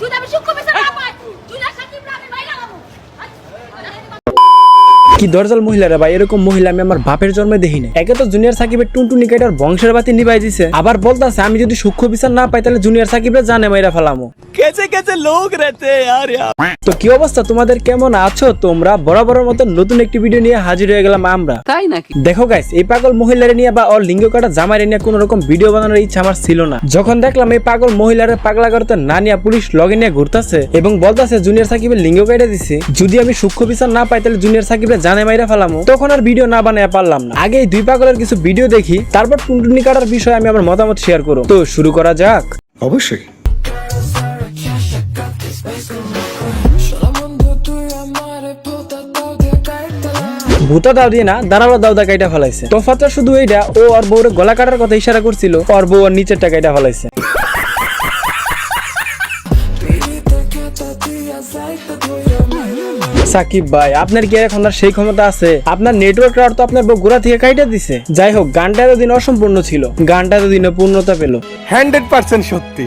যদি আমি সূক্ষ্ম বিচার না পাই দুই লাখ সাকিব আমি মাইরা লাগাবো কি দরজাল মহিলারা বা এরকম মহিলা আমি আমার বাপের জন্মে দেখি না একে তো জুনিয়র সাকিবের টুনটুনি কাইটার বংশের বাতি নিভাই দিছে। আবার বলতাছে আমি যদি সূক্ষ্ম বিচার না পাই তাহলে জুনিয়র সাকিবরা জানে মাইরা ফেলামো। কেছে কেছে লোক রেতে আর তো কি অবস্থা? তোমাদের কেমন আছো তোমরা? বরাবরের মতো নতুন একটি ভিডিও নিয়ে হাজির হয়ে গেলাম আমরা। তাই নাকি? দেখো গাইস এই পাগল মহিলারে নিয়ে বা অল লিঙ্গ কাটা জামাইরে নিয়ে কোনো রকম ভিডিও বানানোর ইচ্ছা আমার ছিল না। যখন দেখলাম এই পাগল মহিলারে পাগলা করতে না নিয়ে পুলিশ লগে নিয়ে ঘুরতেছে এবং বলতেছে জুনিয়র সাকিবের লিঙ্গ কেটে দিছে। যদি আমি সূক্ষ্ম বিচার না পাই তাহলে জুনিয়র সাকিবরা জানে মাইরা ফেলামো। তখন আর ভিডিও না বানায় পারলাম না। আগে এই দুই পাগলের কিছু ভিডিও দেখি তারপর টুনটুনি কাটার বিষয়ে আমি আমার মতামত শেয়ার করব তো শুরু করা যাক। অবশ্যই। ভূতা দাও দিয়ে না দাঁড়াল দাউদা কাইটা ফেলাইছে। তফাতটা শুধু এইটা ও আর বউরে গলা কাটার কথা ইশারা করছিল ওর বউ আর নিচেরটা কাইটা ফেলাইছে। সাকিব ভাই আপনার কি এখন আর সেই ক্ষমতা আছে? আপনার নেটওয়ার্ক টাওয়ার তো আপনার বগুড়া গোড়া থেকে কাইটা দিছে। যাই হোক গানটা এতদিন অসম্পূর্ণ ছিল। গানটা এতদিনে পূর্ণতা পেল। হান্ড্রেড পার্সেন্ট সত্যি।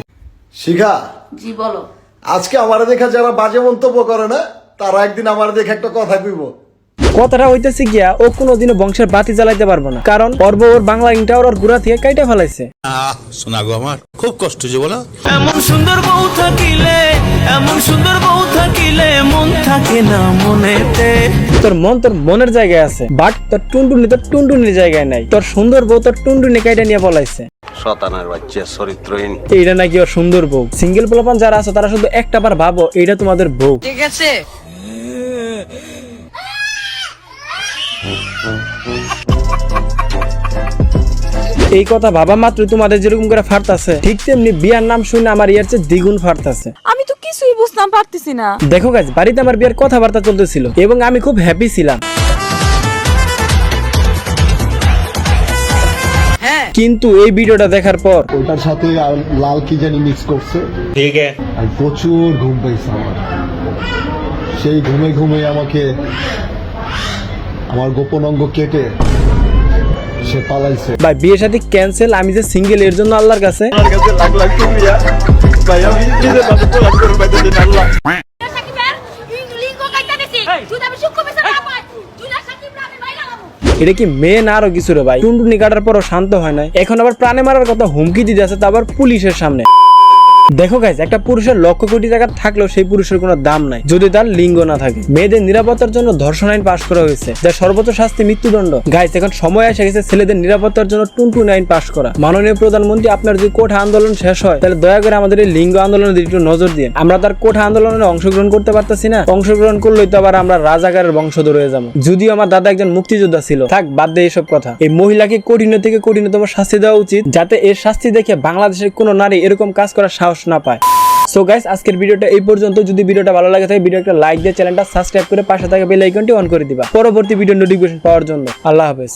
শিখা জি বলো। আজকে আমার দেখা যারা বাজে মন্তব্য করে না তারা একদিন আমার দেখে একটা কথা কইব। কথাটা হইতেছে গিয়া ও কোনোদিনও বংশের বাতি জ্বালাইতে পারব না। কারণ পর্ব ওর বাংলা ইংটাওয়ার ওর গোড়া থেকে কাইটা ফেলাইছে। শোনা গো আমার খুব কষ্ট যে বলো। এমন সুন্দর বউ থাকিলে এমন সুন্দর বউ থাকিলে মন থাকে না মনেতে। তোর মন তোর মনের জায়গায় আছে বাট তোর টুনটুনি তোর টুনটুনির জায়গায় নাই। তোর সুন্দর বউ তোর টুনটুনি কাইটা নিয়ে পলাইছে শতানার বাচ্চা চরিত্রহীন। এইটা নাকি ওর সুন্দর বউ। সিঙ্গেল পোলাপান যারা আছে তারা শুধু একটা বার ভাবো এইটা তোমাদের বউ। ঠিক আছে। এই কথা ভাবা মাত্র তোমাদের যেরকম করে ফাটতাছে ঠিক তেমনি বিয়ার নাম শুনে আমার ইয়ার চেয়ে দ্বিগুণ ফাটতাছে আমি তো কিছুই বুঝতাম পারতেছি না। দেখো গাছ বাড়িতে আমার বিয়ার কথাবার্তা চলতেছিল এবং আমি খুব হ্যাপি ছিলাম। কিন্তু এই ভিডিওটা দেখার পর ওটার সাথে আর লাল কি জানি মিক্স করছে? ঠিক আছে। আর প্রচুর ঘুম পাইছে আমার। সেই ঘুমে ঘুমে আমাকে আমার গোপন অঙ্গ কেটে সে পালাইছে। ভাই বিয়ে সাথে ক্যান্সেল আমি যে সিঙ্গেল এর জন্য আল্লাহর কাছে। আমি না এটা কি মেয়ে না আরও কিছু রে ভাই? টুনটুনি কাটার পরও শান্ত হয় নাই। এখন আবার প্রাণে মারার কথা হুমকি দিতে আছে তা আবার পুলিশের সামনে। দেখো গাইজ একটা পুরুষের লক্ষ কোটি টাকা থাকলেও সেই পুরুষের কোনো দাম নাই, যদি তার লিঙ্গ না থাকে। মেয়েদের নিরাপত্তার জন্য ধর্ষণ আইন পাশ করা হয়েছে, যার সর্বোচ্চ শাস্তি মৃত্যুদণ্ড। গাইজ এখন সময় এসে গেছে ছেলেদের নিরাপত্তার জন্য টুনটুন আইন পাশ করা। মাননীয় প্রধানমন্ত্রী, আপনার যদি কোঠা আন্দোলন শেষ হয়, তাহলে দয়া করে আমাদের এই লিঙ্গ আন্দোলনের দিকে একটু নজর দিন আমরা তার কোঠা আন্দোলনে অংশগ্রহণ করতে পারতেছি না। অংশগ্রহণ করলেই তো আবার আমরা রাজাগারের বংশধর হয়ে যাব। যদিও আমার দাদা একজন মুক্তিযোদ্ধা ছিল। থাক, বাদ দে এসব কথা। এই মহিলাকে কঠিন থেকে কঠিনতম শাস্তি দেওয়া উচিত, যাতে এর শাস্তি দেখে বাংলাদেশের কোনো নারী এরকম কাজ করার সাহস না পায়। সো গাইস আজকের ভিডিওটা এই পর্যন্ত। যদি ভিডিওটা ভালো লাগে থাকে ভিডিও একটা লাইক দিয়ে চ্যানেলটা সাবস্ক্রাইব করে পাশে থাকা বেল আইকনটি অন করে দিবা। পরবর্তী ভিডিও নোটিফিকেশন পাওয়ার জন্য। আল্লাহ হাফেজ।